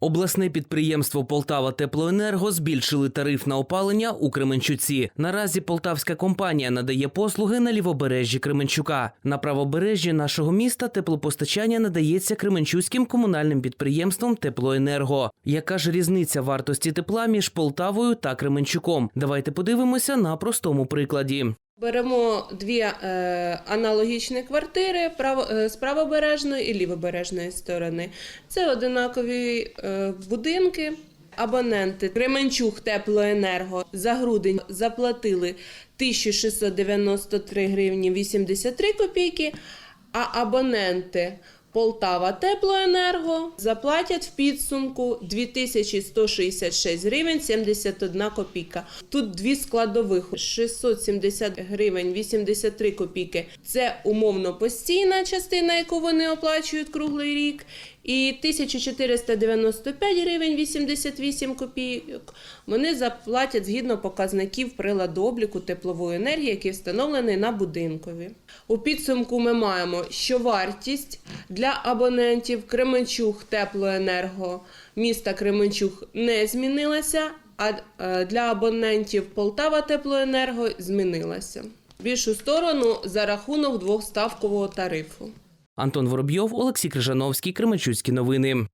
Обласне підприємство Полтава Теплоенерго збільшили тариф на опалення у Кременчуці. Наразі полтавська компанія надає послуги на лівобережжі Кременчука. На правобережжі нашого міста теплопостачання надається Кременчуцьким комунальним підприємством Теплоенерго. Яка ж різниця вартості тепла між Полтавою та Кременчуком? Давайте подивимося на простому прикладі. Беремо дві е, аналогічні квартири е, з правобережної і лівобережної сторони. Це одинакові е, будинки. Абоненти Кременчук Теплоенерго за грудень заплатили 1693 гривні 83 копійки, а абоненти Полтава Теплоенерго заплатять в підсумку 2166 гривень 71 копійка. Тут дві складових 670 гривень 83 копійки. Це умовно постійна частина, яку вони оплачують круглий рік. І 1495 гривень 88 копійок вони заплатять згідно показників приладу обліку теплової енергії, який встановлений на будинкові. У підсумку ми маємо, що вартість для абонентів Кременчуг Теплоенерго міста Кременчуг не змінилася, а е, для абонентів Полтава Теплоенерго змінилася. Більшу сторону за рахунок двохставкового тарифу. Антон Воробйов, Олексій Крижановський, Кременчуцькі новини.